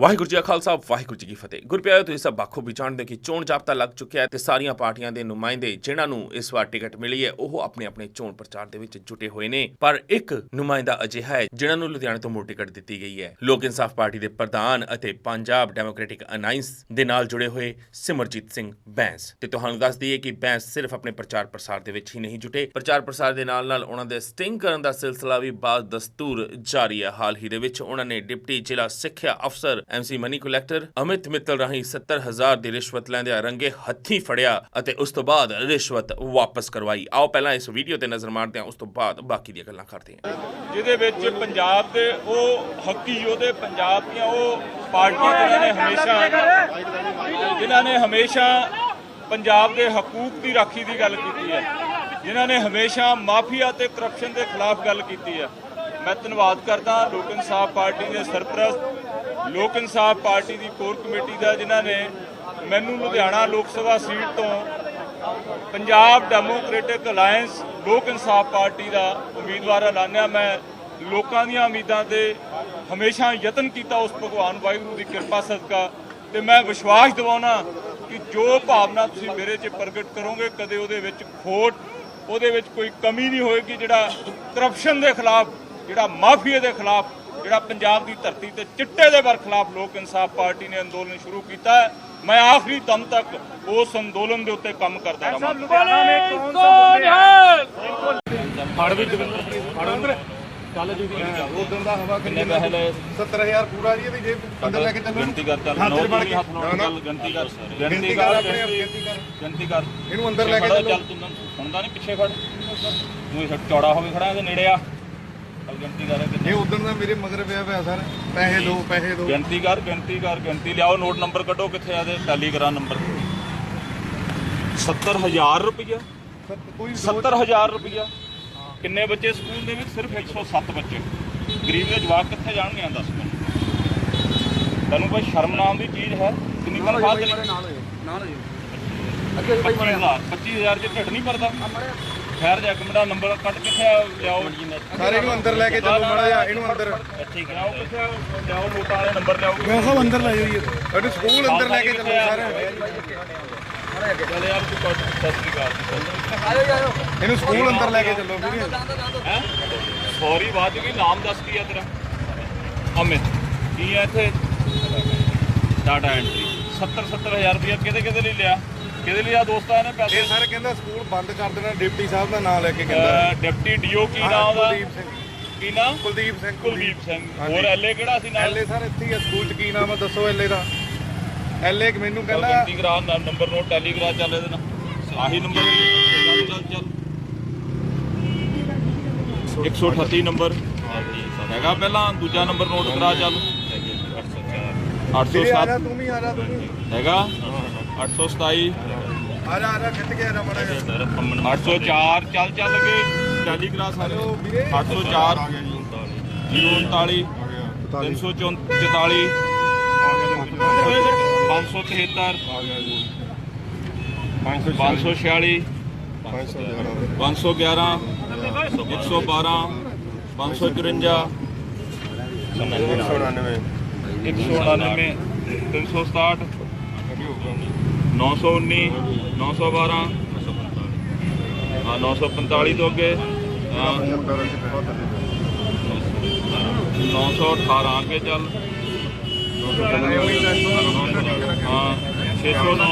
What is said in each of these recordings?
ਵਾਹਿਗੁਰੂ ਜੀ ਕਾ ਖਾਲਸਾ, ਵਾਹਿਗੁਰੂ ਜੀ ਕੀ ਫਤਿਹ। ਗੁਰਪਿਆਰਿਓ, ਤੁਸੀਂ ਸਭ ਬਾਖੋ ਵੀ ਜਾਣਦੇ ਹੋ ਕਿ ਚੋਣ ਜਾਬਤਾ ਲੱਗ ਚੁੱਕਿਆ ਹੈ ਤੇ ਸਾਰੀਆਂ ਪਾਰਟੀਆਂ ਦੇ ਨੁਮਾਇੰਦੇ ਜਿਨ੍ਹਾਂ ਨੂੰ ਇਸ ਵਾਰ ਟਿਕਟ ਮਿਲੀ ਹੈ, ਉਹ ਆਪਣੇ ਆਪਣੇ ਚੋਣ ਪ੍ਰਚਾਰ ਦੇ ਵਿੱਚ ਜੁਟੇ ਹੋਏ ਨੇ। ਪਰ ਇੱਕ ਨੁਮਾਇੰਦਾ ਅਜਿਹਾ ਹੈ ਜਿਨ੍ਹਾਂ ਨੂੰ ਲੁਧਿਆਣੇ ਤੋਂ ਮੁੜ ਟਿਕਟ ਦਿੱਤੀ ਗਈ ਹੈ। ਲੋਕ ਇਨਸਾਫ ਪਾਰਟੀ ਦੇ ਪ੍ਰਧਾਨ ਅਤੇ ਪੰਜਾਬ ਡੈਮੋਕ੍ਰੈਟਿਕ ਅਲਾਈਅੰਸ ਦੇ ਨਾਲ ਜੁੜੇ ਹੋਏ ਸਿਮਰਜੀਤ ਸਿੰਘ ਬੈਂਸ। ਤੇ ਤੁਹਾਨੂੰ ਦੱਸ ਦਈਏ ਕਿ ਬੈਂਸ ਸਿਰਫ ਆਪਣੇ ਪ੍ਰਚਾਰ ਪ੍ਰਸਾਰ ਦੇ ਵਿੱਚ ਹੀ ਨਹੀਂ ਜੁਟੇ। ਪ੍ਰਚਾਰ ਪ੍ਰਸਾਰ ਦੇ ਨਾਲ ਨਾਲ ਉਹਨਾਂ ਦੇ ਸਟਿੰਗ ਕਰਨ ਦਾ ਸਿਲਸਿਲਾ ਵੀ ਬਾਜ਼ ਦਸਤੂਰ ਜਾਰੀ ਹੈ। ਹਾਲ ਹੀ ਦੇ ਵਿੱਚ ਉਹਨਾਂ ਨੇ ਡਿਪਟੀ ਜ਼ਿਲ੍ਹਾ ਸਿੱਖਿਆ ਅਫਸਰ MC money collector Amit Mittal ਰਾਹੀਂ 70000 ਦੀ ਰਿਸ਼ਵਤ ਲੈਂਦਿਆਂ ਰੰਗੇ ਹੱਥੀਂ ਫੜਿਆ ਅਤੇ ਉਸ ਤੋਂ ਬਾਅਦ ਰਿਸ਼ਵਤ ਵਾਪਸ ਕਰਵਾਈ। ਆਓ ਪਹਿਲਾਂ ਇਸ ਵੀਡੀਓ ਤੇ ਨਜ਼ਰ ਮਾਰਦੇ ਹਾਂ ਉਸ ਤੋਂ ਬਾਅਦ ਬਾਕੀ ਦੀਆਂ ਗੱਲਾਂ ਕਰਦੇ ਹਾਂ। ਜਿਹਦੇ ਵਿੱਚ ਪੰਜਾਬ ਦੇ ਉਹ ਹੱਕੀ ਯੋਧੇ, ਪੰਜਾਬ ਦੀਆਂ ਉਹ ਪਾਰਟੀਆਂ ਜਿਨ੍ਹਾਂ ਨੇ ਹਮੇਸ਼ਾ ਜਿਨ੍ਹਾਂ ਨੇ ਹਮੇਸ਼ਾ ਪੰਜਾਬ ਦੇ ਹਕੂਕ ਦੀ ਰਾਖੀ ਦੀ ਗੱਲ ਕੀਤੀ ਹੈ। ਜਿਨ੍ਹਾਂ ਨੇ ਹਮੇਸ਼ਾ ਮਾਫੀਆ ਤੇ ਕਰਪਸ਼ਨ ਦੇ ਖਿਲਾਫ ਗੱਲ ਕੀਤੀ ਹੈ। ਮੈਂ ਧੰਨਵਾਦ ਕਰਦਾ ਲੋਕ ਇਨਸਾਫ ਪਾਰਟੀ ਦੇ ਸਰਪ੍ਰਸਤ ਲੋਕ ਇਨਸਾਫ ਪਾਰਟੀ ਦੀ ਕੋਰ ਕਮੇਟੀ ਦਾ ਜਿਨ੍ਹਾਂ ਨੇ ਮੈਨੂੰ ਲੁਧਿਆਣਾ ਲੋਕ ਸਭਾ ਸੀਟ ਤੋਂ ਪੰਜਾਬ ਡੈਮੋਕ੍ਰੈਟਿਕ ਅਲਾਈਅੰਸ ਲੋਕ ਇਨਸਾਫ ਪਾਰਟੀ ਦਾ ਉਮੀਦਵਾਰ ਐਲਾਨਿਆ। ਮੈਂ ਲੋਕਾਂ ਦੀਆਂ ਉਮੀਦਾਂ ਤੇ ਹਮੇਸ਼ਾ ਯਤਨ ਕੀਤਾ ਉਸ ਭਗਵਾਨ ਵਾਹਿਗੁਰੂ ਦੀ ਕਿਰਪਾ ਸਦਕਾ ਤੇ ਮੈਂ ਵਿਸ਼ਵਾਸ ਦਿਵਾਉਣਾ ਕਿ ਜੋ ਭਾਵਨਾ ਤੁਸੀਂ ਮੇਰੇ 'ਚ ਪ੍ਰਗਟ ਕਰੋਗੇ, ਕਦੇ ਉਹਦੇ ਵਿੱਚ ਖੋਟ, ਉਹਦੇ ਵਿੱਚ ਕੋਈ ਕਮੀ ਨਹੀਂ ਹੋਏਗੀ ਜਿਹੜਾ ਕਰਪਸ਼ਨ ਦੇ ਖਿਲਾਫ, ਜਿਹੜਾ ਮਾਫੀਆ ਦੇ ਖਿਲਾਫ ਜਿਹੜਾ ਪੰਜਾਬ ਦੀ ਧਰਤੀ ਤੇ ਚਿੱਟੇ ਦੇ ਬਰਖਲਾਫ ਲੋਕ ਇਨਸਾਫ ਪਾਰਟੀ ਨੇ ਅੰਦੋਲਨ ਸ਼ੁਰੂ ਕੀਤਾ ਹੈ ਮੈਂ ਆਖਰੀ ਦਮ ਤੱਕ ਉਸ ਅੰਦੋਲਨ ਦੇ ਉੱਤੇ ਕੰਮ ਕਰਦਾ ਰਹਾਂਗਾ। ਉਦੋਂ ਦਾ ਹਵਾ ਕਿੰਨੇ ਪੈਸੇ ਲਏ? 70000 ਪੂਰਾ ਜੀ ਇਹਦੀ ਜੇਬ ਅੰਦਰ ਲੈ ਕੇ ਚੱਲੋ। ਗਿਣਤੀ ਕਰ ਚੱਲ ਹੱਥ 'ਚ ਨੋਟ ਫੜ ਨਹੀਂ ਕੇ। ਹੱਥ ਨਾਲ ਚੱਲ ਗਿਣਤੀ ਕਰ। ਗਿਣਤੀ ਗਿਣਤੀ ਕਰ ਕਰ। ਆਪਣੇ ਆਪ ਗਿਣਤੀ ਕਰ। ਗਿਣਤੀ ਕਰ। ਇਹਨੂੰ ਅੰਦਰ ਲੈ ਕੇ ਖੜਾ ਚੱਲੋ ਚੱਲ। ਤੂੰ ਸੁਣਦਾ ਨਹੀਂ ਪਿੱਛੇ ਖੜ। ਤੂੰ ਇਹ ਚੌੜਾ ਹੋ ਕੇ ਖੜਾ ਇਹਦੇ ਨੇੜੇ ਆ। ਗਿਣਤੀ ਕਰ ਇਹ ਉਦੋਂ ਦਾ ਮੇਰੇ ਮਗਰ ਪਿਆ ਪਿਆ ਸਰ। ਪੈਸੇ ਦੋ ਪੈਸੇ ਦੋ। ਗਿਣਤੀ ਕਰ ਗਿਣਤੀ ਕਰ ਗਿਣਤੀ ਲਿਆਓ ਨੋਟ ਨੰਬਰ ਕੱਢੋ ਕਿੱਥੇ ਆ ਦੇ ਟੈਲੀਗ੍ਰਾਮ ਨੰਬਰ। 70000 ਰੁਪਇਆ ਕੋਈ 70000 ਰੁਪਇਆ ਕਿੰਨੇ ਬੱਚੇ ਸਕੂਲ ਦੇ ਵਿੱਚ? ਸਿਰਫ 107 ਬੱਚੇ। ਗਰੀਬ ਦੇ ਜਵਾਕ ਕਿੱਥੇ ਜਾਣਗੇ ਆ ਦੱਸ ਮੈਨੂੰ ਤੈਨੂੰ ਕੋਈ ਸ਼ਰਮ ਨਾਮ ਦੀ ਚੀਜ਼ ਹੈ? ਕਿੰਨੀ ਤਨਖਾਹ ਤੇ ਅੱਗੇ 25000 25000 ਚ ਢਿੱਡ ਨਹੀਂ ਭਰਦਾ। ਖੈਰ ਜਾ ਕਮਰਾ ਨੰਬਰ ਕੱਟ ਕਿੱਥੇ ਆ? ਲਿਆਓ। ਸਾਰੇ ਇਹਨੂੰ ਅੰਦਰ ਲੈ ਕੇ ਚੱਲੋ ਮਾੜਾ ਜਿਹਾ ਇਹਨੂੰ ਅੰਦਰ। ਠੀਕ ਹੈ ਉਹ ਕਿੱਥੇ ਆ? ਲਿਆਓ ਨੋਟਾਂ ਵਾਲੇ ਨੰਬਰ ਲਿਆਓ। ਮੈਂ ਸਭ ਅੰਦਰ ਲੈ ਜਾਈਏ ਇਹਨੂੰ ਸਕੂਲ ਅੰਦਰ ਲੈ ਕੇ ਚੱਲੋ ਸਾਰੇ। ਚੱਲ ਯਾਰ ਤੂੰ ਕਰ ਸਤਿ ਸ਼੍ਰੀ ਅਕਾਲ ਇਹਨੂੰ ਸਕੂਲ ਅੰਦਰ ਲੈ ਕੇ ਚੱਲੋ ਵੀਰੇ। ਹੈ? ਸੌਰੀ ਬਾਤ ਕੀ ਨਾਮ ਦੱਸ ਕੀ ਹੈ ਤੇਰਾ? ਅਮਿਤ। ਕੀ ਹੈ ਇੱਥੇ? ਡਾਟਾ ਐਂਟਰੀ 70 70000 ਰੁਪਏ ਕਿਹਦੇ ਕਿਹਦੇ ਲਈ ਲਿਆ? ਕਿਹਦੇ ਲਈ ਆ ਦੋਸਤਾਂ ਨੇ ਪੈਸੇ? ਇਹ ਸਰ ਕਹਿੰਦਾ ਸਕੂਲ ਬੰਦ ਕਰ ਦੇਣਾ ਡਿਪਟੀ ਸਾਹਿਬ ਦਾ ਨਾਮ ਲੈ ਕੇ ਕਹਿੰਦਾ। ਡਿਪਟੀ ਡੀਓ ਕੀ ਨਾਮ ਦਾ ਕੁਲਦੀਪ ਸਿੰਘ। ਕੀ ਨਾਮ? ਕੁਲਦੀਪ ਸਿੰਘ ਕੁਲਦੀਪ। ਸਿੰਘ। ਹੋਰ ਐਲਏ ਕਿਹੜਾ ਸੀ ਨਾਲ? ਐਲਏ ਸਰ ਇੱਥੇ ਹੀ ਆ ਸਕੂਲ ਚ ਕੀ ਨਾਮ ਆ ਦੱਸੋ ਐਲਏ ਦਾ। ਐਲਏ ਮੈਨੂੰ ਕਹਿੰਦਾ ਗਿਣਤੀ ਕਰਾ ਨੰਬਰ ਨੋਟ ਟੈਲੀਗ੍ਰਾਮ ਚੱਲ ਇਹਦੇ ਨਾਲ। ਆਹੀ ਨੰਬਰ ਚੱਲ ਚੱਲ ਚੱਲ। 138 ਨੰਬਰ ਹੈਗਾ ਪਹਿਲਾਂ ਦੂਜਾ ਨੰਬਰ ਨੋਟ ਕਰਾ ਚੱਲ। 807 ਜਾ ਤੂੰ ਵੀ ਆ ਜਾ ਤੂੰ ਵੀ। ਹੈਗਾ? 827 ਆ ਜਾ ਆ ਜਾ ਖਿੱਚ ਕੇ ਆ ਜਾ ਮਾੜਾ ਜਿਹਾ। 804 ਚੱਲ ਚੱਲ ਕੇ ਟੈਲੀਗ੍ਰਾਮ ਸਾਰੇ ਹੈਲੋ ਵੀਰੇ। 804 039 344 573 546 511 112 554 199 367 919 912 ਹਾਂ 945 ਤੋਂ ਅੱਗੇ, ਹਾਂ 918 ਅੱਗੇ ਚੱਲ। ਹਾਂ 609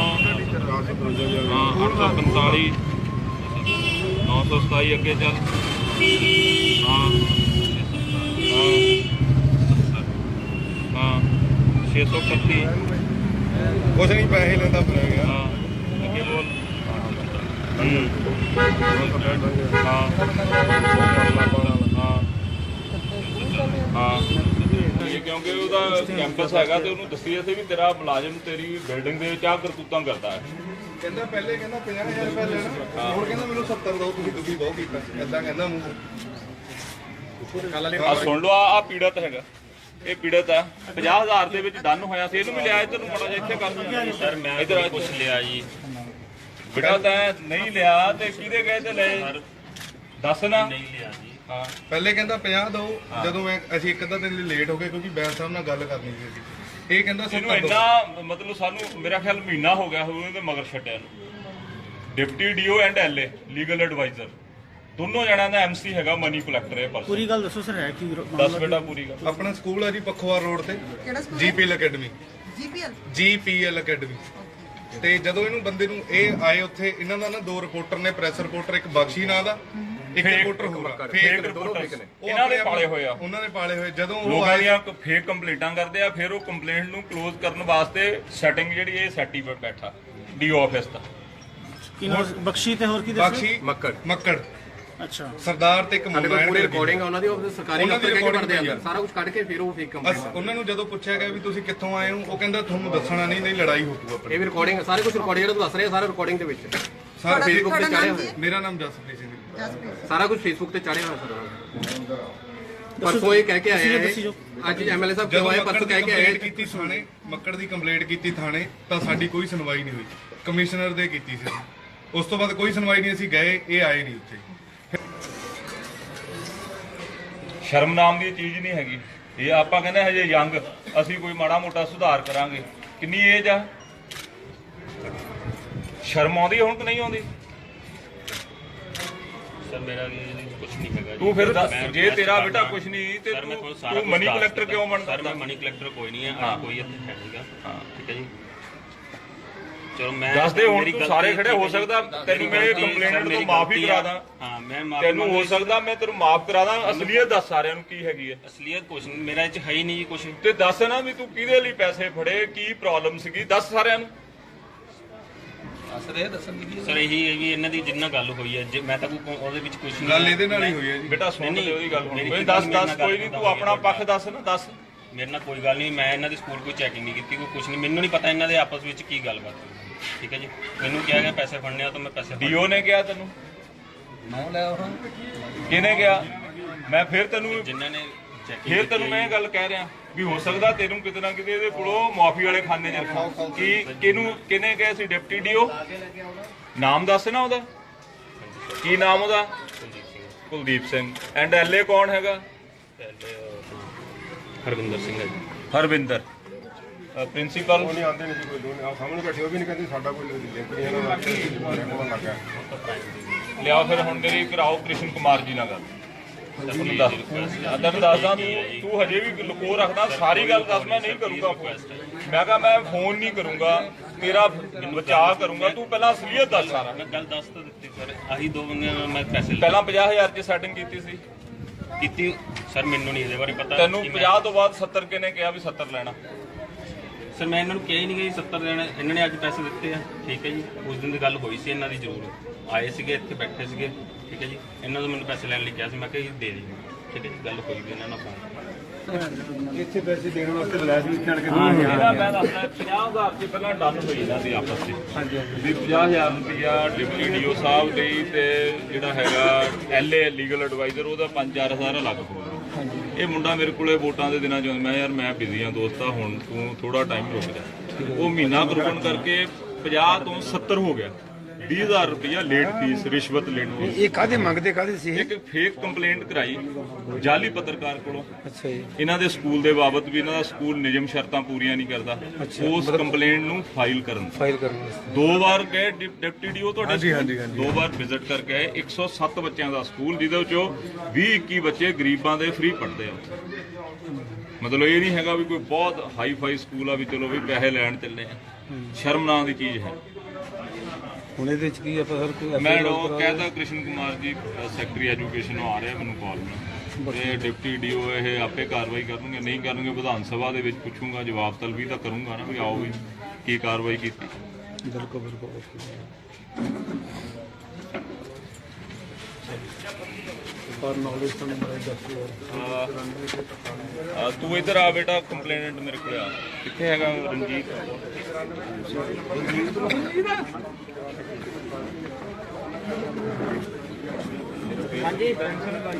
ਹਾਂ 845 927 ਅੱਗੇ ਚੱਲ। ਹਾਂ ਹਾਂ। ਹਾਂ 631 ਕੁਛ ਨਹੀਂ ਪੈਸੇ ਲੈਂਦਾ ਫਿਰ ਗਿਆ। ਹਾਂ ਅੱਗੇ ਬੋਲ। ਹਾਂ ਹਾਂ। ਹਾਂ। ਇਹ ਕਿਉਂਕਿ ਉਹਦਾ ਕੈਂਪਸ ਹੈਗਾ ਤੇ ਉਹਨੂੰ ਦੱਸੀ ਅਸੀਂ ਵੀ ਤੇਰਾ ਮੁਲਾਜ਼ਮ ਤੇਰੀ ਬਿਲਡਿੰਗ ਦੇ ਵਿੱਚ ਆ ਕਰਤੂਤਾਂ ਕਰਦਾ ਹੈ। ਕਹਿੰਦਾ ਪਹਿਲੇ ਕਹਿੰਦਾ 50000 ਰੁਪਏ ਲੈਣਾ। ਹੁਣ ਕਹਿੰਦਾ ਮੈਨੂੰ 70 ਦੋ ਤੁਸੀਂ ਤੁਸੀਂ ਬਹੁਤ ਕੀਤਾ। ਇਦਾਂ ਕਹਿੰਦਾ ਮੂੰਹ। ਆ ਸੁਣ ਲਓ ਆ ਆ ਪੀੜਤ ਹੈਗਾ। ਇਹ ਪੀੜਤ ਆ। 50000 ਦੇ ਵਿੱਚ ਡਨ ਹੋਇਆ ਸੀ। ਇਹਨੂੰ ਵੀ ਲਿਆ ਇੱਧਰ ਨੂੰ ਮੜਾ ਜਿਹਾ ਇੱਥੇ ਕਰ ਸਰ ਮੈਂ ਇੱਧਰ ਕੁਛ ਲਿਆ ਜੀ। ਬੇਟਾ ਤਾਂ ਨਹੀਂ ਲਿਆ ਤੇ ਕਿਹਦੇ ਗਏ ਤੇ ਲਏ? ਦੱਸ ਨਾ। ਨਹੀਂ ਲਿਆ ਜੀ। ਹਾਂ। ਪਹਿਲੇ ਕਹਿੰਦਾ 50 ਦੋ ਜਦੋਂ ਮੈਂ ਅਸੀਂ ਇੱਕ ਅੱਧਾ ਦਿਨ ਲਈ ਲੇਟ ਹੋ ਗਏ ਕਿਉਂਕਿ ਬੈਂਸ ਸਾਹਿਬ ਨਾਲ ਗੱਲ ਕਰਨੀ ਸੀ ਅਸੀਂ। ਇਹ ਕਹਿੰਦਾ ਇਹਨੂੰ 70 ਦੋ। ਇੰਨਾ ਮਤਲਬ ਸਾਨੂੰ ਮੇਰਾ ਖਿਆਲ ਮਹੀਨਾ ਹੋ ਗਿਆ ਹੋਊ ਇਹਦੇ ਮਗਰ ਛੱਡਿਆ ਨੂੰ। Deputy DO and LA legal adviser ਦੋਨੋਂ ਜਣਿਆਂ ਦਾ ਐਮਸੀ ਹੈਗਾ ਮਨੀ ਕਲੈਕਟਰ ਇਹ ਪਰਸਨ ਪੂਰੀ ਗੱਲ ਦੱਸੋ ਸਰ ਹੈ ਕੀ ਦੱਸ ਬੇਟਾ ਪੂਰੀ ਗੱਲ। ਆਪਣਾ ਸਕੂਲ ਆ ਜੀ ਪਖਵਾਰ ਰੋਡ ਤੇ ਕਿਹੜਾ school GPL academy GPL GPL academy ਤੇ ਜਦੋਂ ਇਹਨੂੰ ਬੰਦੇ ਨੂੰ ਇਹ ਆਏ ਉੱਥੇ ਇਹਨਾਂ ਦਾ ਨਾ ਦੋ ਰਿਪੋਰਟਰ ਨੇ ਪ੍ਰੈਸ ਰਿਪੋਰਟਰ ਇੱਕ ਬਖਸ਼ੀ ਨਾਂ ਦਾ ਇੱਕ ਰਿਪੋਰਟਰ ਹੋਰ ਆ। ਫੇਕ। ਉਹ ਇਹਨਾਂ ਦੇ ਪਾਲੇ ਹੋਏ ਆ। ਉਹਨਾਂ ਦੇ ਪਾਲੇ ਹੋਏ। ਜਦੋਂ ਉਹ ਲੋਕਾਂ ਦੀਆਂ ਫੇਕ ਕੰਪਲੇਂਟਾਂ ਕਰਦੇ ਆ ਫਿਰ ਉਹ ਕੰਪਲੇਂਟ ਨੂੰ ਕਲੋਜ਼ ਕਰਨ ਵਾਸਤੇ ਸੈਟਿੰਗ ਜਿਹੜੀ ਇਹ ਸੈਟੀ ਪਰ ਬੈਠਾ ਡੀਓ ਆਫਿਸ ਦਾ। ਬਖਸ਼ੀ ਤੇ ਹੋਰ ਕੀ ਦੱਸੋ ਬਖਸ਼ੀ ਮੱਕੜ। ਮੱਕੜ। ਅੱਛਾ। ਸਰਦਾਰ ਤੇ ਇੱਕ ਸਾਡੇ ਕੋਲ ਮੁੰਡਾ ਪੂਰੀ ਰਿਕਾਰਡਿੰਗ ਆ ਉਹਨਾਂ ਦੀ ਉਹ ਸਰਕਾਰੀ ਉਹਨਾਂ ਦੀ ਦਫ਼ਤਰ ਕਹਿ ਕੇ recording ਪੜਦੇ ਪਈ ਆ। ਅੰਦਰ। ਸਾਰਾ ਕੁਝ ਕੱਢ ਕੇ ਫਿਰ ਉਹ ਫੇਕ ਅਸ- ਕੰਪਲੇਂਟ ਉਹਨਾਂ ਨੂੰ ਜਦੋਂ ਪੁੱਛਿਆ ਗਿਆ ਵੀ ਤੁਸੀਂ ਕਿੱਥੋਂ ਆਏ ਹੋ ਉਹ ਕਹਿੰਦਾ ਤੁਹਾਨੂੰ ਦੱਸਣਾ ਨਹੀਂ ਨਹੀਂ ਲੜਾਈ ਹੋ ਜੂ ਆਪਣੀ। ਇਹ ਵੀ ਰਿਕਾਰਡਿੰਗ ਸਾਰੇ ਕੁਝ ਰਿਕਾਰਡ ਜਿਹੜਾ ਤੂੰ ਦੱਸ ਰਿਹਾ ਸਾਰਾ ਰਿਕਾਰਡਿੰਗ ਦੇ ਵਿੱਚ। ਸਾਰਾ Facebook ਤੇ ਤੁਹਾਡਾ ਚਾੜਿਆ ਨਾਮ ਹੋਇਆ ਮੇਰਾ ਨਾਮ ਜਸਪ੍ਰੀਤ ਸਿੰਘ ਹੈ। ਜਸਪ੍ਰੀਤ ਸਾਰਾ ਕੁਝ ਫੇਸਬੁੱਕ ਤੇ ਚਾੜਿਆ ਹੋਇਆ ਸਰ ਪਰਸੋਂ ਇਹ ਕਹਿ ਕੇ ਆਇਆ ਹੈ। ਅੱਜ ਐਮਐਲਏ ਸਾਹਿਬ ਜਦੋਂ ਆਏ ਮੱਕੜ ਪਰਸੋਂ ਦੀ ਕਹਿ ਕੇ ਆਏ ਕੰਪਲੇਂਟ ਕੀਤੀ ਥਾਣੇ ਮੱਕੜ ਦੀ ਕੰਪਲੇਂਟ ਕੀਤੀ ਥਾਣੇ ਤਾਂ ਸਾਡੀ ਕੋਈ ਸੁਣਵਾਈ ਨਹੀਂ ਹੋਈ। ਕਮਿਸ਼ਨਰ ਦੇ ਕੀਤੀ ਸੀ। ਉਸ ਤੋਂ ਬਾਅਦ ਕੋਈ ਸੁਣਵਾਈ ਨਹੀਂ ਅਸੀਂ ਗਏ ਇਹ ਆਏ ਨਹੀਂ ਉੱਥੇ। ਸ਼ਰਮ ਨਾਮ ਦੀ ਚੀਜ਼ ਨਹੀਂ ਹੈਗੀ ਇਹ ਆਪਾਂ ਕਹਿੰਦੇ ਹਜੇ ਯੰਗ ਅਸੀਂ ਕੋਈ ਮਾੜਾ ਮੋਟਾ ਸੁਧਾਰ ਕਰਾਂਗੇ ਕਿੰਨੀ ਏਜ ਆ ਸ਼ਰਮ ਆਉਂਦੀ ਹੁਣ ਕਿ ਨਹੀਂ ਆਉਂਦੀ ਸਰ ਮੇਰਾ ਕੁਝ ਨਹੀਂ ਹੈਗਾ ਤੂੰ ਫਿਰ ਦੱਸ, ਜੇ ਤੇਰਾ ਬੇਟਾ। ਕੁਛ ਨਹੀਂ ਤੇ ਤੂੰ- collector ਦਿੱਤਾ। ਕਿਉਂ ਬਣਦਾ? ਸਰ ਮੈਂ ਮਨੀ ਕਲੈਕਟਰ ਕੋਈ ਨਹੀਂ ਹੈ ਕੋਈ ਇੱਥੇ ਹਾਂ। ਠੀਕ ਹੈ ਜੀ ਚਲੋ ਮੈਂ ਦੱਸ ਦੇ ਹੁਣ ਮੇਰੀ ਤੂੰ ਗਲਤੀ ਸਾਰੇ ਖੜੇ ਹੈ ਹੋ ਜੀ। ਸਕਦਾ ਤੈਨੂੰ ਮੈਂ ਕੰਪਲੇਂਟ ਸਰ, ਤੋਂ ਮਾਫੀ ਗਲਤੀ ਕਰਾ ਆ। ਦਾਂ। ਹਾਂ ਮੈਂ ਮਾਫੀ ਤੈਨੂੰ ਹੋ ਸਕਦਾ ਮੈਂ ਤੈਨੂੰ ਮਾਫ ਕਰਾ ਦਾਂ। ਅਸਲੀਅਤ ਦੱਸ ਸਾਰਿਆਂ ਨੂੰ ਕੀ ਹੈਗੀ ਹੈ। ਅਸਲੀਅਤ ਕੁਝ ਨਹੀਂ ਮੇਰਾ ਇਹ ਚ ਹੈ ਹੀ ਨਹੀਂ ਜੀ ਕੁਝ ਤੇ ਦੱਸ ਨਾ ਵੀ ਤੂੰ ਕਿਹਦੇ ਲਈ ਪੈਸੇ ਫੜੇ ਕੀ ਪ੍ਰੋਬਲਮ ਸੀਗੀ ਦੱਸ ਸਾਰਿਆਂ ਨੂੰ। ਸਰ ਇਹੀ ਹੈ ਵੀ ਇਹਨਾਂ ਦੀ ਜਿੰਨਾ ਗੱਲ ਹੋਈ ਹੈ ਜੇ ਮੈਂ ਤਾਂ ਕੋਈ ਉਹਦੇ ਵਿੱਚ ਕੁਝ ਨਹੀਂ ਗੱਲ ਇਹਦੇ ਨਾਲ ਹੀ ਹੋਈ ਹੈ ਜੀ। ਬੇਟਾ ਸੁਣ ਨਹੀਂ, ਲੈ ਉਹਦੀ ਗੱਲ ਹੁਣ। ਮੇਰੀ ਕੋਈ ਦੱਸ ਦੱਸ ਕੋਈ ਨਹੀਂ ਤੂੰ ਆਪਣਾ। ਪੱਖ ਦੱਸ ਨਾ ਦੱਸ। ਮੇਰੇ ਨਾਲ ਕੋਈ ਗੱਲ ਨਹੀਂ ਮੈਂ ਇਹਨਾਂ ਦੇ ਸਕੂਲ ਕੋਈ ਚੈਕਿੰਗ ਨਹੀਂ ਕੀਤੀ ਕੋਈ ਕੁਝ ਨਹੀਂ। ਮੈਨੂੰ ਨਹੀਂ ਪਤਾ ਇਹਨਾਂ ਦੇ ਆਪਸ ਵਿੱਚ ਕੀ ਗੱਲਬਾਤ ਹੋਈ। ਠੀਕ ਹੈ ਜੀ? ਮੈਨੂੰ ਕਿਹਾ ਗਿਆ ਪੈਸੇ ਫੜਨੇ ਆ ਤਾਂ ਮੈਂ ਪੈਸੇ ਫੜ। ਡੀਓ ਨੇ ਕਿਹਾ ਤੈਨੂੰ? ਨਾ ਲੈ ਉਹ ਕਿਹਨੇ ਕਿਹਾ? ਮੈਂ ਫਿਰ ਤੈਨੂੰ ਜਿਨ੍ਹਾਂ ਨੇ ਚੈਕਿੰਗ ਫਿਰ ਤੈਨੂੰ ਮੈਂ ਇਹ ਗੱਲ ਕਹਿ ਰਿਹਾ ਵੀ ਹੋ ਸਕਦਾ ਤੈਨੂੰ ਕਿਤੇ ਨਾ ਕਿਤੇ ਇਹਦੇ ਕੋਲੋਂ ਮਾਫੀ ਵਾਲੇ ਖਾਨੇ 'ਚ ਰੱਖਾਂ। ਕੀ ਕਿਹਨੂੰ ਕਿਹਨੇ ਕਿਹਾ ਸੀ ਡਿਪਟੀ ਡੀਓ? ਨਾਮ ਦੱਸ ਨਾ ਉਹਦਾ। ਕੀ ਨਾਮ ਉਹਦਾ? ਕੁਲਦੀਪ ਸਿੰਘ। ਕੁਲਦੀਪ ਸਿੰਘ। ਐਂਡ ਐਲਏ ਕੌਣ ਹੈਗਾ? ਪਹਿਲੇ ਹਰਵਿੰਦਰ ਸਿੰਘ ਹੈ ਜੀ। ਹਰਵਿੰਦਰ। ਪ੍ਰਿੰਸੀਪਲ ਨਹੀਂ ਆਉਂਦੇ ਨਹੀਂ ਸੀ ਕੋਈ ਦੋਨੇ ਆ ਸਾਹਮਣੇ ਬੈਠੇ ਉਹ ਵੀ ਨਹੀਂ ਕਹਿੰਦੇ ਸਾਡਾ ਕੋਈ ਲਿੰਕ ਨਹੀਂ ਇਹਨਾਂ ਨਾਲ ਕੋਲ ਲੱਗਾ। ਲਿਆਓ ਫਿਰ ਹੁਣ ਮੇਰੀ ਕਰਾਓ ਕ੍ਰਿਸ਼ਨ ਕੁਮਾਰ ਜੀ ਨਾਲ ਗੱਲ। ਤੈਨੂੰ ਦੱਸ ਆ ਤੈਨੂੰ ਦੱਸਦਾ ਤੂੰ ਤੂੰ ਹਜੇ ਵੀ ਲੁਕੋ ਰੱਖਦਾ ਸਾਰੀ ਗੱਲ ਦੱਸ ਮੈਂ ਨਹੀਂ ਕਰੂੰਗਾ ਫੋਨ ਮੈਂ ਕਹਾ ਮੈਂ ਫੋਨ ਨਹੀਂ ਕਰੂੰਗਾ ਤੇਰਾ ਬਚਾਅ ਕਰੂੰਗਾ। ਤੂੰ ਪਹਿਲਾਂ ਅਸਲੀਅਤ ਦੱਸ ਸਾਰਾ। ਮੈਂ ਗੱਲ ਦੱਸ ਤਾਂ ਦਿੱਤੀ ਸਰ ਆਹੀ ਦੋ ਬੰਦਿਆਂ ਨਾਲ ਮੈਂ ਪੈਸੇ ਲਏ। ਪਹਿਲਾਂ 50000 ਚ ਸੈਟਿੰਗ ਕੀਤੀ ਸੀ। ਕੀਤੀ? ਸਰ ਮੈਨੂੰ ਨਹੀਂ ਇਹਦੇ ਬਾਰੇ ਪਤਾ ਤੈਨੂੰ ਕਿ ਮੈਂ- 50 ਤੋਂ ਬਾਅਦ 70 ਕਿਨੇ ਕਿਹਾ ਵੀ 70 ਲੈਣਾ? ਸਰ ਮੈਂ ਇਹਨਾਂ ਨੂੰ ਕਿਹਾ ਹੀ ਨਹੀਂ ਕਿ 70 ਦੇਣਾ ਇਹਨਾਂ ਨੇ ਅੱਜ ਪੈਸੇ ਦਿੱਤੇ ਆ। ਠੀਕ ਹੈ ਜੀ। ਉਸ ਦਿਨ ਦੀ ਗੱਲ ਹੋਈ ਸੀ ਇਹਨਾਂ ਦੀ ਜ਼ਰੂਰ। ਆਏ ਸੀਗੇ ਇੱਥੇ ਬੈਠੇ ਸੀਗੇ। ਠੀਕ ਹੈ ਜੀ। ਇਹਨਾਂ ਤੋਂ ਮੈਨੂੰ ਪੈਸੇ ਲੈਣ ਲਈ ਕਿਹਾ ਸੀ। ਮੈਂ ਕਿਹਾ ਜੀ ਦੇ ਦੇ ਠੀਕ ਹੈ ਜੀ। ਗੱਲ ਹੋਈ ਵੀ ਇਹਨਾਂ ਨਾਲ। ਫੋਨ ਇੱਥੇ ਪੈਸੇ ਦੇਣ ਵਾਸਤੇ ਬਲੈਸ ਵੀ ਛੱਡ ਕੇ ਇਹਦਾ ਮੈਂ ਦੱਸਦਾ 50000 ਚ ਪਹਿਲਾਂ ਡਨ ਹੋਈ ਇਹਨਾਂ ਦੀ ਆਪਸ ਵਿੱਚ। ਹਾਂਜੀ ਵੀ 50000 ਰੁਪਇਆ ਡਿਪਟੀ ਡੀਓ ਸਾਹਿਬ ਦੇ ਤੇ ਜਿਹੜਾ ਹੈਗਾ ਐਲਏ ਲੀਗਲ ਐਡਵਾਈਜ਼ਰ ਉਹਦਾ 5-4000 ਅਲੱਗ ਹੋਊਗਾ। ਇਹ ਮੁੰਡਾ ਮੇਰੇ ਕੋਲੇ ਵੋਟਾਂ ਦੇ ਦਿਨਾਂ ਚ ਮੈਂ ਯਾਰ ਮੈਂ ਬਿਜ਼ੀ ਆ ਦੋਸਤਾ ਹੁਣ ਤੂੰ ਥੋੜਾ ਟਾਈਮ ਰੁਕ ਜਾ। ਉਹ ਮਹੀਨਾ ਕਰੂਣ ਕਰਕੇ 50 ਤੋਂ 70 ਹੋ ਗਿਆ। 20000 ਰੁਪਇਆ ਲੇਟ ਫੀਸ ਰਿਸ਼ਵਤ ਫੀਸ ਇਹ ਕਾਦੇ ਮੰਗਦੇ ਕਾਦੇ ਸੀ ਇਹ? ਇੱਕ ਫੇਕ ਕੰਪਲੇਂਟ ਕਰਾਈ ਜਾਲੀ ਪੱਤਰਕਾਰ ਕੋਲੋਂ। ਅੱਛਾ ਜੀ। ਇਹਨਾਂ ਦੇ ਸਕੂਲ ਦੇ ਬਾਬਤ ਵੀ ਇਹਨਾਂ ਦਾ ਸਕੂਲ ਨਿਯਮ ਸ਼ਰਤਾਂ ਪੂਰੀਆਂ ਨਹੀਂ ਕਰਦਾ। ਉਸ ਕੰਪਲੇਂਟ ਨੂੰ ਫਾਈਲ ਕਰਨ ਫਾਈਲ ਕਰਨ ਦੋ ਵਾਰ ਗਏ ਡਿਪ- ਡਿਪਟੀ ਡੀਓ ਤੁਹਾਡੇ ਸਕੂਲ? ਦੋ ਵਾਰ ਵਿਜ਼ਿਟ ਕਰਕੇ ਆਏ। 107 ਬੱਚਿਆਂ ਦਾ ਸਕੂਲ ਜਿਹਦੇ ਵਿੱਚੋਂ 20 21 ਬੱਚੇ ਗਰੀਬਾਂ ਦੇ ਫ੍ਰੀ ਪੜ੍ਹਦੇ ਆ। ਮਤਲਬ ਇਹ ਨਹੀਂ ਹੈਗਾ ਵੀ ਕੋਈ ਬਹੁਤ ਹਾਈ ਫਾਈ ਸਕੂਲ ਆ ਵੀ ਚਲੋ ਵੀ ਪੈਸੇ ਲੈਣ ਚੱਲੇ ਆ। ਸ਼ਰਮ ਨਾਂ ਦੀ ਚੀਜ਼ ਹੈ। ਹੁਣ ਇਹਦੇ ਵਿੱਚ ਕੀ ਆਪਾਂ ਸਰ ਕੋਈ ਮੈਂ ਉਹ ਕਹਿੰਦਾ ਕ੍ਰਿਸ਼ਨ ਕੁਮਾਰ ਜੀ ਸੈਕਟਰੀ ਐਜੂਕੇਸ਼ਨ ਆ ਰਿਹਾ ਮੈਨੂੰ ਕਾਲ ਨਾ। ਤੇ ਡਿਪਟੀ ਡੀਓ ਇਹ ਆਪੇ ਕਾਰਵਾਈ ਕਰਨਗੇ ਨਹੀਂ ਕਰਨਗੇ ਵਿਧਾਨ ਸਭਾ ਦੇ ਵਿੱਚ ਪੁੱਛੂੰਗਾ ਜਵਾਬ ਤਲਬੀ ਤਾਂ ਕਰੂੰਗਾ ਨਾ ਵੀ ਆਓ ਵੀ ਕੀ ਕਾਰਵਾਈ ਕੀਤੀ। ਬਿਲਕੁਲ ਬਿਲਕੁਲ। ਪਰ ਨੌਲੇਜ ਤੁਹਾਨੂੰ ਬੜਾ ਦੱਸ। ਆ, ਤੂੰ ਇੱਧਰ ਆ ਬੇਟਾ ਕੰਪਲੇਨੈਂਟ ਮੇਰੇ ਕੋਲ ਆ। ਕਿੱਥੇ ਹੈਗਾ ਰਣਜੀਤ?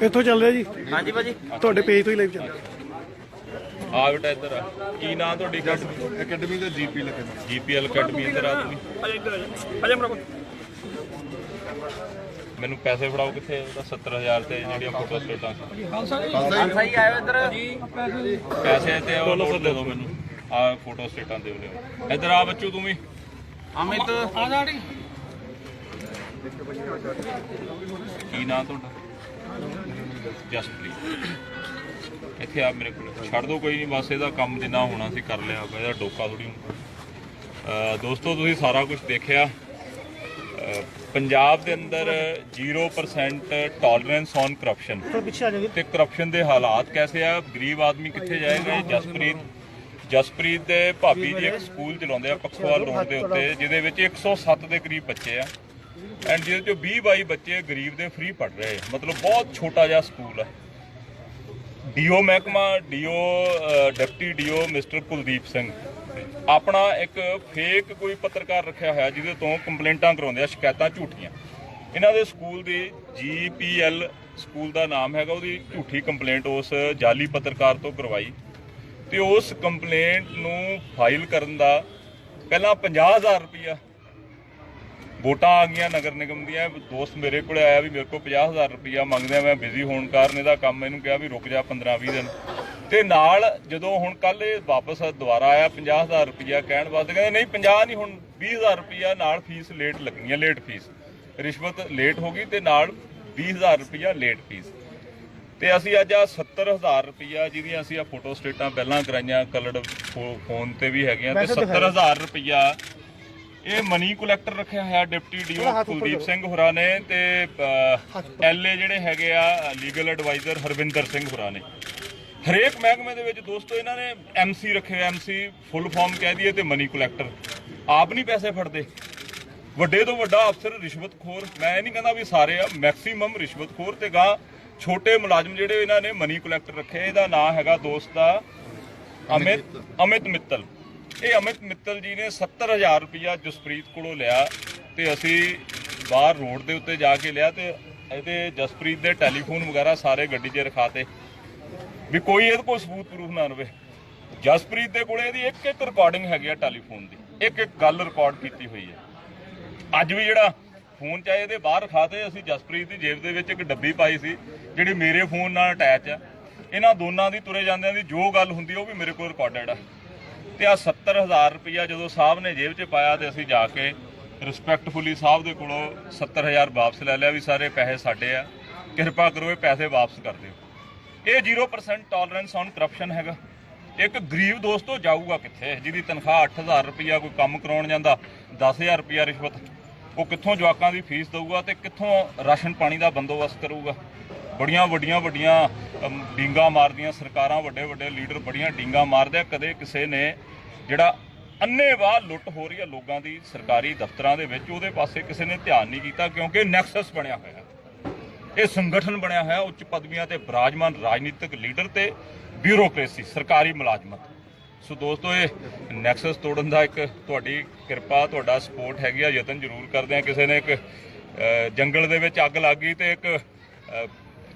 ਇੱਥੋਂ ਚੱਲ ਰਿਹਾ ਜੀ? ਹਾਂਜੀ ਭਾਜੀ। ਤੁਹਾਡੇ ਪੇਜ ਤੋਂ ਹੀ ਲਾਈਵ ਚੱਲ ਰਿਹਾ। ਆ ਬੇਟਾ ਇੱਧਰ ਆ। ਕੀ ਨਾਂ ਤੁਹਾਡੀ ਅਕੈਡਮੀ ਦਾ? ਜੀਪੀ ਲਿਖਿਆ ਜੀਪੀਐਲ ਅਕੈਡਮੀ ਇੱਧਰ ਆ ਤੁਸੀਂ ਮੈਨੂੰ ਪੈਸੇ ਫੜਾਓ ਕਿੱਥੇ? ਉਹਦਾ 70000 ਤੇ ਜਿਹੜੀਆਂ ਫੋਟੋ ਸਟੇਟਾਂ ਪੈਸੇ ਤੇ ਉਹ ਨੋਟ ਦੇ ਦਿਓ ਮੈਨੂੰ। ਆ ਫੋਟੋ ਸਟੇਟਾਂ ਦੇ ਲਿਓ ਇੱਧਰ ਆ ਬੱਚੂ ਤੂੰ ਵੀ। ਅਮਿਤ। ਕੀ ਨਾਂ ਤੁਹਾਡਾ? ਜਸਪ੍ਰੀਤ। ਇੱਥੇ ਆ ਮੇਰੇ ਕੋਲ। ਛੱਡ ਦੋ ਕੋਈ ਨਹੀਂ। ਬਸ ਇਹਦਾ ਕੰਮ ਜਿੰਨਾ ਹੋਣਾ ਸੀ ਕਰ ਲਿਆ। ਇਹਦਾ ਡੋਕਾ ਥੋੜੀ ਦੋਸਤੋ ਤੁਸੀਂ ਸਾਰਾ ਕੁਝ ਦੇਖਿਆ। ਪੰਜਾਬ ਦੇ ਅੰਦਰ 0% ਟੋਲਰੈਂਸ ਔਨ ਕਰਪਸ਼ਨ ਤੇ ਕਰਪਸ਼ਨ ਦੇ ਹਾਲਾਤ ਕੈਸੇ ਆ? ਗਰੀਬ ਆਦਮੀ ਕਿੱਥੇ ਜਾਏਗਾ ਜਸਪ੍ਰੀਤ ਜਸਪ੍ਰੀਤ ਦੇ ਭਾਬੀ ਜੀ ਇੱਕ ਸਕੂਲ ਚਲਾਉਂਦੇ ਆ ਪਖਵਾਲ ਰੋਡ ਦੇ ਉੱਤੇ ਜਿਹਦੇ ਵਿੱਚ 107 ਦੇ ਕਰੀਬ ਬੱਚੇ ਆ। ਐਂਡ ਜਿਹਦੇ ਚੋਂ 20 22 ਬੱਚੇ ਗਰੀਬ ਦੇ ਫ੍ਰੀ ਪੜ ਰਹੇ ਮਤਲਬ ਬਹੁਤ ਛੋਟਾ ਜਿਹਾ ਸਕੂਲ ਹੈ ਡੀਓ ਮਹਿਕਮਾ DO deputy DO mister Kuldeep Singh. ਆਪਣਾ ਇੱਕ ਫੇਕ ਕੋਈ ਪੱਤਰਕਾਰ ਰੱਖਿਆ ਹੋਇਆ ਜਿਹਦੇ ਤੋਂ ਕੰਪਲੇਂਟਾਂ ਕਰਾਉਂਦੇ ਆ, ਸ਼ਿਕਾਇਤਾਂ ਝੂਠੀਆਂ। ਇਹਨਾਂ ਦੇ ਸਕੂਲ ਦੀ ਜੀਪੀਐਲ ਸਕੂਲ ਦਾ ਨਾਮ ਹੈਗਾ, ਉਹਦੀ ਝੂਠੀ ਕੰਪਲੇਂਟ ਉਸ ਜਾਲੀ ਪੱਤਰਕਾਰ ਤੋਂ ਕਰਵਾਈ। ਤੇ ਉਸ ਕੰਪਲੇਂਟ ਨੂੰ ਫਾਈਲ ਕਰਨ ਦਾ ਪਹਿਲਾਂ 50000 ਰੁਪਇਆ ਵੋਟਾਂ ਆ ਗਈਆਂ ਨਗਰ ਨਿਗਮ ਦੀਆਂ। ਦੋਸਤ ਮੇਰੇ ਕੋਲ ਆਇਆ ਵੀ ਮੇਰੇ ਕੋਲ 50000 ਰੁਪਇਆ ਮੰਗਦੇ ਆ, ਮੈਂ ਬਿਜ਼ੀ ਹੋਣ ਕਾਰਨ ਇਹਦਾ ਕੰਮ ਇਹਨੂੰ ਕਿਹਾ ਵੀ ਰੁਕ ਜਾ 15 20 ਦਿਨ। ਤੇ ਨਾਲ ਜਦੋਂ ਹੁਣ ਕੱਲ ਇਹ ਵਾਪਸ ਦੁਬਾਰਾ ਆਇਆ 50000 ਰੁਪਇਆ ਕਹਿਣ ਵਾਸਤੇ ਕਹਿੰਦੇ ਨਹੀਂ 50 ਨਹੀਂ ਹੁਣ 20000 ਰੁਪਇਆ ਨਾਲ ਫੀਸ ਲੇਟ ਲੱਗਣੀ ਹੈ ਲੇਟ ਫੀਸ। ਰਿਸ਼ਵਤ ਲੇਟ ਹੋ ਗਈ ਤੇ ਨਾਲ 20000 ਰੁਪਇਆ ਲੇਟ ਫੀਸ। ਤੇ ਅਸੀਂ ਅੱਜ ਆ 70000 ਰੁਪਇਆ ਜਿਹਦੀਆਂ ਅਸੀਂ ਆ ਫੋਟੋ ਸਟੇਟਾਂ ਪਹਿਲਾਂ ਕਰਾਈਆਂ ਕਲਰਡ ਫੋਨ ਤੇ ਵੀ ਹੈਗੀਆਂ ਤੇ 70000 ਰੁਪਇਆ ਇਹ ਮਨੀ ਕਲੈਕਟਰ ਰੱਖਿਆ ਹੋਇਆ ਡਿਪਟੀ ਡੀਓ ਕੁਲਦੀਪ ਸਿੰਘ ਹੋਰਾਂ ਨੇ ਤੇ ਐਲਏ ਜਿਹੜੇ ਹੈਗੇ ਆ ਲੀਗਲ ਐਡਵਾਈਜ਼ਰ ਹਰਵਿੰਦਰ ਸਿੰਘ ਹੋਰਾਂ ਨੇ। ਹਰੇਕ ਮਹਿਕਮੇ ਦੇ ਵਿੱਚ ਦੋਸਤੋ ਇਹਨਾਂ ਨੇ ਐਮਸੀ ਰੱਖੇ ਐਮਸੀ ਫੁੱਲ ਫਾਰਮ ਕਹਿ ਦਈਏ ਤੇ ਮਨੀ ਕਲੈਕਟਰ ਆਪ ਨਹੀਂ ਪੈਸੇ ਫੜਦੇ। ਵੱਡੇ ਤੋਂ ਵੱਡਾ ਅਫਸਰ ਰਿਸ਼ਵਤਖੋਰ ਮੈਂ ਇਹ ਨਹੀਂ ਕਹਿੰਦਾ ਵੀ ਸਾਰੇ ਆ ਮੈਕਸਿਮਮ ਰਿਸ਼ਵਤਖੋਰ ਤੇ ਗਾਂ। ਛੋਟੇ ਮੁਲਾਜ਼ਮ ਜਿਹੜੇ ਇਹਨਾਂ ਨੇ ਮਨੀ ਕਲੈਕਟਰ ਰੱਖੇ ਇਹਦਾ ਨਾਂ ਹੈਗਾ ਦੋਸਤ ਦਾ ਅਮਿਤ ਅਮਿਤ ਮਿੱਤਲ। ਇਹ ਅਮਿਤ ਮਿੱਤਲ ਜੀ ਨੇ 70000 ਰੁਪਇਆ ਜਸਪ੍ਰੀਤ ਕੋਲੋਂ ਲਿਆ ਤੇ ਅਸੀਂ ਬਾਹਰ ਰੋਡ ਦੇ ਉੱਤੇ ਜਾ ਕੇ ਲਿਆ ਤੇ ਇਹਦੇ ਜਸਪ੍ਰੀਤ ਦੇ ਟੈਲੀਫੋਨ ਵਗੈਰਾ ਸਾਰੇ ਗੱਡੀ 'ਚ ਰਖਾਤੇ ਵੀ ਕੋਈ ਇਹਦੇ ਕੋਲ ਸਬੂਤ ਪ੍ਰੂਫ ਨਾ ਰਵੇ ਜਸਪ੍ਰੀਤ ਦੇ ਕੋਲੇ ਇਹਦੀ ਇੱਕ ਇੱਕ ਰਿਕਾਰਡਿੰਗ ਹੈਗੀ ਆ ਟੈਲੀਫੋਨ ਦੀ। ਇੱਕ ਇੱਕ ਗੱਲ ਰਿਕਾਰਡ ਕੀਤੀ ਹੋਈ ਹੈ। ਅੱਜ ਵੀ ਜਿਹੜਾ ਫੋਨ ਚਾਹੇ ਇਹਦੇ ਬਾਹਰ ਖਾਤੇ, ਅਸੀਂ ਜਸਪ੍ਰੀਤ ਦੀ ਜੇਬ ਦੇ ਵਿੱਚ ਇੱਕ ਡੱਬੀ ਪਾਈ ਸੀ, ਜਿਹੜੀ ਮੇਰੇ ਫੋਨ ਨਾਲ ਅਟੈਚ ਆ। ਇਹਨਾਂ ਦੋਨਾਂ ਦੀ ਤੁਰੇ ਜਾਂਦਿਆਂ ਦੀ ਜੋ ਗੱਲ ਹੁੰਦੀ ਉਹ ਵੀ ਮੇਰੇ ਕੋਲ ਰਿਕਾਰਡਡ ਆ। ਤੇ ਆ 70000 ਰੁਪਇਆ ਜਦੋਂ ਸਾਹਿਬ ਨੇ ਜੇਬ 'ਚ ਪਾਇਆ ਤੇ ਅਸੀਂ ਜਾ ਕੇ ਰਿਸਪੈਕਟਫੁਲੀ ਸਾਹਿਬ ਦੇ ਕੋਲੋਂ 70000 ਵਾਪਸ ਲੈ ਲਿਆ ਵੀ ਸਾਰੇ ਪੈਸੇ ਸਾਡੇ ਆ। ਕਿਰਪਾ ਕਰੋ ਇਹ ਪੈਸੇ ਵਾਪਸ ਕਰ ਦਿਓ। ਇਹ 0% ਟੋਲਰੈਂਸ ਔਨ ਕਰਪਸ਼ਨ ਹੈਗਾ। ਇੱਕ ਗਰੀਬ ਦੋਸਤੋ ਜਾਊਗਾ ਕਿੱਥੇ? ਜਿਹਦੀ ਤਨਖਾਹ 8000 ਰੁਪਇਆ ਕੋਈ ਕੰਮ ਕਰਾਉਣ ਜਾਂਦਾ 10000 ਰੁਪਇਆ ਰਿਸ਼ਵਤ ਉਹ ਕਿੱਥੋਂ ਜਵਾਕਾਂ ਦੀ ਫੀਸ ਦੇਊਗਾ ਤੇ ਕਿੱਥੋਂ ਰਾਸ਼ਨ ਪਾਣੀ ਦਾ ਬੰਦੋਬਸਤ ਕਰੂਗਾ? ਬੜੀਆਂ ਵੱਡੀਆਂ ਵੱਡੀਆਂ ਅਮ, ਡੀਂਗਾਂ ਮਾਰਦੀਆਂ ਸਰਕਾਰਾਂ ਵੱਡੇ ਵੱਡੇ ਲੀਡਰ ਬੜੀਆਂ ਡੀਂਗਾਂ ਮਾਰਦੇ ਆ। ਕਦੇ ਕਿਸੇ ਨੇ ਜਿਹੜਾ ਅੰਨੇਵਾਹ ਲੁੱਟ ਹੋ ਰਹੀ ਹੈ ਲੋਕਾਂ ਦੀ ਸਰਕਾਰੀ ਦਫ਼ਤਰਾਂ ਦੇ ਵਿੱਚ ਉਹਦੇ ਪਾਸੇ ਕਿਸੇ ਨੇ ਧਿਆਨ ਨਹੀਂ ਕੀਤਾ ਕਿਉਂਕਿ ਨੈਕਸਸ ਬਣਿਆ ਹੋਇਆ ਹੈ। ਇਹ ਸੰਗਠਨ ਬਣਿਆ ਹੋਇਆ, ਉੱਚ ਪਦਵੀਆਂ ਤੇ ਬਰਾਜਮਾਨ ਰਾਜਨੀਤਿਕ ਲੀਡਰ ਤੇ ਬਿਊਰੋਕ੍ਰੇਸੀ, ਸਰਕਾਰੀ ਮੁਲਾਜ਼ਮਤ ਸੋ ਦੋਸਤੋ, ਇਹ ਨੈਕਸਸ ਤੋੜਨ ਦਾ ਇੱਕ ਤੁਹਾਡੀ ਕਿਰਪਾ, ਤੁਹਾਡਾ ਸਪੋਰਟ ਹੈਗੀ ਆ, ਯਤਨ ਜ਼ਰੂਰ ਕਰਦੇ ਆ। ਕਿਸੇ ਨੇ ਇੱਕ ਜੰਗਲ ਦੇ ਵਿੱਚ ਅੱਗ ਲੱਗ ਗਈ ਤੇ ਇੱਕ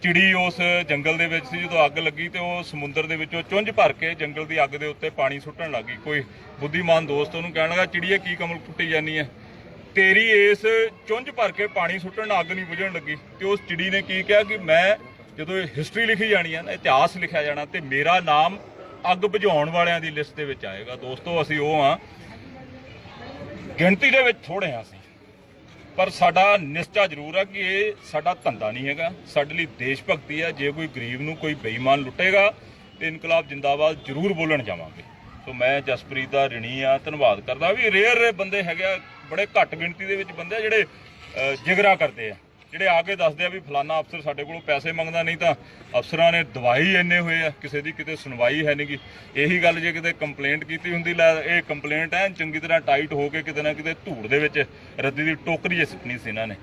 ਚਿੜੀ ਉਸ ਜੰਗਲ ਦੇ ਵਿੱਚ ਸੀ, ਜਦੋਂ ਅੱਗ ਲੱਗੀ ਤੇ ਉਹ ਸਮੁੰਦਰ ਦੇ ਵਿੱਚੋਂ ਚੁੰਝ ਭਰ ਕੇ ਜੰਗਲ ਦੀ ਅੱਗ ਦੇ ਉੱਤੇ ਪਾਣੀ ਸੁੱਟਣ ਲੱਗੀ ਕੋਈ ਬੁੱਧੀਮਾਨ ਦੋਸਤ ਉਹਨੂੰ ਕਹਿਣ ਲੱਗਾ, ਚਿੜੀਏ, ਕੀ ਕਮਲ ਫੁੱਟੀ ਜਾਨੀ ਹੈ ਤੇਰੀ ਇਸ ਚੁੰਝ ਭਰ ਕੇ ਪਾਣੀ ਸੁੱਟਣ ਨਾਲ ਅੱਗ ਨਹੀਂ ਬੁਝਣ ਲੱਗੀ ਤੇ ਉਸ ਚਿੜੀ ਨੇ ਕੀ ਕਿਹਾ ਕਿ ਮੈਂ ਜਦੋਂ ਇਹ ਹਿਸਟਰੀ ਲਿਖੀ ਜਾਣੀ ਹੈ ਨਾ, ਇਤਿਹਾਸ ਲਿਖਿਆ ਜਾਣਾ ਤੇ ਮੇਰਾ ਨਾਮ ਅੱਗ ਬੁਝਾਉਣ ਵਾਲਿਆਂ ਦੀ ਲਿਸਟ ਦੇ ਵਿੱਚ ਆਏਗਾ। ਦੋਸਤੋ, ਅਸੀਂ ਉਹ ਆ। ਗਿਣਤੀ ਦੇ ਵਿੱਚ ਥੋੜੇ ਆ ਅਸੀਂ। ਪਰ ਸਾਡਾ ਨਿਸ਼ਚਾ ਜ਼ਰੂਰ ਹੈ ਕਿ ਇਹ ਸਾਡਾ ਧੰਦਾ ਨਹੀਂ ਹੈਗਾ। ਸਾਡੇ ਲਈ ਦੇਸ਼ ਭਗਤੀ ਹੈ ਜੇ ਕੋਈ ਗਰੀਬ ਨੂੰ ਕੋਈ ਬੇਈਮਾਨ ਲੁੱਟੇਗਾ ਤੇ ਇਨਕਲਾਬ ਜਿੰਦਾਬਾਦ ਜ਼ਰੂਰ ਬੋਲਣ ਜਾਵਾਂਗੇ। ਸੋ ਮੈਂ ਜਸਪ੍ਰੀਤ ਦਾ ਰਿਣੀ ਆ। ਧੰਨਵਾਦ ਕਰਦਾ। ਵੀ ਰੇਅਰ ਬੰਦੇ ਹੈਗੇ ਆ। ਬੜੇ ਘੱਟ ਗਿਣਤੀ ਦੇ ਵਿੱਚ ਬੰਦੇ ਆ ਜਿਹੜੇ ਜਿਗਰਾ ਕਰਦੇ ਆ। ਜਿਹੜੇ ਆ ਕੇ ਦੱਸਦੇ ਆ ਵੀ ਫਲਾਨਾ ਅਫਸਰ ਸਾਡੇ ਕੋਲੋਂ ਪੈਸੇ ਮੰਗਦਾ ਨਹੀਂ ਤਾਂ ਅਫਸਰਾਂ ਨੇ ਦਵਾਈ ਇੰਨੇ ਹੋਏ ਆ, ਕਿਸੇ ਦੀ ਕਿਤੇ ਸੁਣਵਾਈ ਹੈ ਨਹੀਂਗੀ ਇਹੀ ਗੱਲ ਜੇ ਕਿਤੇ ਕੰਪਲੇਂਟ ਕੀਤੀ ਹੁੰਦੀ, ਲੈ, ਇਹ ਕੰਪਲੇਂਟ ਐ ਚੰਗੀ ਤਰ੍ਹਾਂ ਟਾਈਟ ਹੋ ਕੇ ਕਿਤੇ ਨਾ ਕਿਤੇ ਧੂੜ ਦੇ ਵਿੱਚ ਰੱਦੀ ਦੀ ਟੋਕਰੀ 'ਚ ਸੁੱਟਣੀ ਸੀ ਇਹਨਾਂ ਨੇ।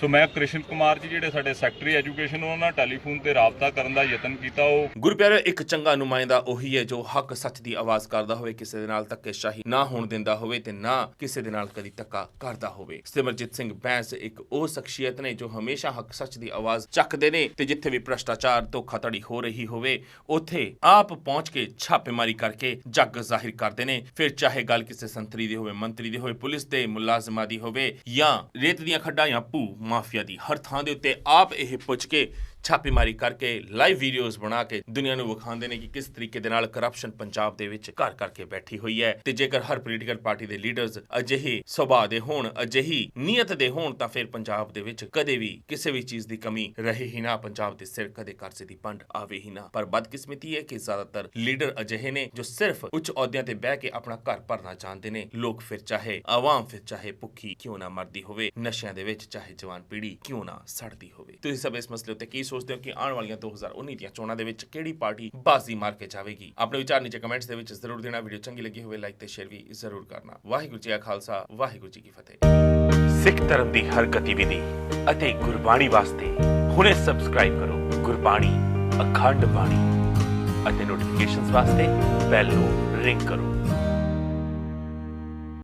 ਸੋ ਮੈਂ ਕ੍ਰਿਸ਼ਨ ਕੁਮਾਰ ਜੀ, ਜਿਹੜੇ ਸਾਡੇ ਸੈਕਟਰੀ ਐਜੂਕੇਸ਼ਨ, ਉਹਨਾਂ ਨਾਲ ਟੈਲੀਫੋਨ ਤੇ ਰਾਬਤਾ ਕਰਨ ਦਾ ਯਤਨ ਕੀਤਾ। ਉਹ ਗੁਰਪਿਆਰੇ ਇੱਕ ਚੰਗਾ ਨੁਮਾਇੰਦਾ ਉਹੀ ਹੈ ਜੋ ਹੱਕ ਸੱਚ ਦੀ ਆਵਾਜ਼ ਕਰਦਾ ਹੋਵੇ, ਕਿਸੇ ਦੇ ਨਾਲ ਧੱਕੇਸ਼ਾਹੀ ਨਾ ਹੋਣ ਦਿੰਦਾ ਹੋਵੇ ਤੇ ਨਾ ਕਿਸੇ ਦੇ ਨਾਲ ਕਦੀ ਧੱਕਾ ਕਰਦਾ ਹੋਵੇ। ਸਿਮਰਜੀਤ ਸਿੰਘ ਬੈਂਸ ਇੱਕ ਉਹ ਸ਼ਖਸੀਅਤ ਨੇ ਜੋ ਹਮੇਸ਼ਾ ਹੱਕ ਸੱਚ ਦੀ ਆਵਾਜ਼ ਚੱਕਦੇ ਨੇ ਤੇ ਜਿੱਥੇ ਵੀ ਭ੍ਰਸ਼ਟਾਚਾਰ ਧੋਖਾਧੜੀ ਹੋ ਰਹੀ ਹੋਵੇ, ਉੱਥੇ ਆਪ ਪਹੁੰਚ ਕੇ ਛਾਪੇਮਾਰੀ ਕਰਕੇ ਜੱਗ ਜ਼ਾਹਿਰ ਕਰਦੇ ਨੇ। ਫਿਰ ਚਾਹੇ ਗੱਲ ਕਿਸੇ ਸੰਤਰੀ ਦੀ ਹੋਵੇ, ਮੰਤਰੀ ਦੀ ਹੋਵੇ, ਪੁਲਿਸ ਦੇ ਮੁਲਾਜ਼ਮਾਂ ਦੀ ਹੋਵੇ ਜਾਂ ਰੇਤ ਦੀਆਂ ਖੱਡਾਂ ਜਾਂ ਭੂ ਮਾਫੀਆ ਦੀ। ਹਰ ਥਾਂ ਦੇ ਉੱਤੇ ਆਪ ਇਹ ਪੁੱਛ ਕੇ ਛਾਪੇਮਾਰੀ ਕਰਕੇ ਲਾਈਵ ਵੀਡੀਓਜ਼ ਬਣਾ ਕੇ ਦੁਨੀਆ ਨੂੰ ਵਿਖਾਉਂਦੇ ਨੇ ਕਿ ਕਿਸ ਤਰੀਕੇ ਦੇ ਨਾਲ ਕਰਪਸ਼ਨ ਪੰਜਾਬ ਦੇ ਵਿੱਚ ਘਰ ਕਰਕੇ ਬੈਠੀ ਹੋਈ ਹੈ ਤੇ ਜੇਕਰ ਹਰ ਪੋਲੀਟੀਕਲ ਪਾਰਟੀ ਦੇ ਲੀਡਰਸ ਅਜਿਹੇ ਸੁਭਾਅ ਦੇ ਹੋਣ, ਅਜਿਹੀ ਨੀਅਤ ਦੇ ਹੋਣ, ਤਾਂ ਫਿਰ ਪੰਜਾਬ ਦੇ ਵਿੱਚ ਕਦੇ ਵੀ ਕਿਸੇ ਵੀ ਚੀਜ਼ ਦੀ ਕਮੀ ਰਹੇ ਹੀ ਨਾ, ਪੰਜਾਬ ਦੇ ਸਿਰ ਕਦੇ ਕਰਜ਼ੇ ਦੀ ਪੰਡ ਆਵੇ ਹੀ ਨਾ। ਪਰ ਬਦਕਿਸਮਤੀ ਹੈ ਕਿ ਜ਼ਿਆਦਾਤਰ ਲੀਡਰ ਅਜਿਹੇ ਨੇ ਜੋ ਸਿਰਫ ਉੱਚ ਅਹੁਦਿਆਂ ਤੇ ਬਹਿ ਕੇ ਆਪਣਾ ਘਰ ਭਰਨਾ ਚਾਹੁੰਦੇ ਨੇ। ਲੋਕ ਫਿਰ ਚਾਹੇ ਆਵਾਮ, ਫਿਰ ਚਾਹੇ ਭੁੱਖੀ ਕਿਉਂ ਨਾ ਮਰਦੀ ਹੋਵੇ, ਨਸ਼ਿਆਂ ਦੇ ਵਿੱਚ ਚਾਹੇ ਜਵਾਨ ਪੀੜ੍ਹੀ ਕਿਉਂ ਨਾ ਸੜਦੀ ਹੋਵੇ। ਤੁਸੀਂ ਸਭ ਇਸ ਮਸਲੇ ਉੱਤੇ ਕੀ ਸੋਚਦੇ ਹੋ ਕਿ ਆਉਣ ਵਾਲੀਆਂ 2019 ਦੀਆਂ ਚੋਣਾਂ ਦੇ ਵਿੱਚ ਕਿਹੜੀ ਪਾਰਟੀ ਬਾਜ਼ੀ ਮਾਰ ਕੇ ਜਾਵੇਗੀ? ਆਪਣੇ ਵਿਚਾਰ ਨੀਚੇ ਕਮੈਂਟਸ ਦੇ ਵਿੱਚ ਜ਼ਰੂਰ ਦੇਣਾ। ਵੀਡੀਓ ਚੰਗੀ ਲੱਗੀ ਹੋਵੇ ਲਾਈਕ ਤੇ ਸ਼ੇਅਰ ਵੀ ਜ਼ਰੂਰ ਕਰਨਾ। ਵਾਹਿਗੁਰੂ ਜੀ ਕਾ ਖਾਲਸਾ, ਵਾਹਿਗੁਰੂ ਜੀ ਕੀ ਫਤਿਹ। ਸਿੱਖ ਧਰਮ ਦੀ ਹਰ ਗਤੀਵਿਧੀ ਅਤੇ ਗੁਰਬਾਣੀ ਵਾਸਤੇ ਹੁਣੇ ਸਬਸਕ੍ਰਾਈਬ ਕਰੋ ਗੁਰਬਾਣੀ, ਅਖੰਡ ਬਾਣੀ ਅਤੇ ਨੋਟੀਫਿਕੇਸ਼ਨਸ ਵਾਸਤੇ ਬੈਲ ਨੂੰ ਰਿੰਗ ਕਰੋ।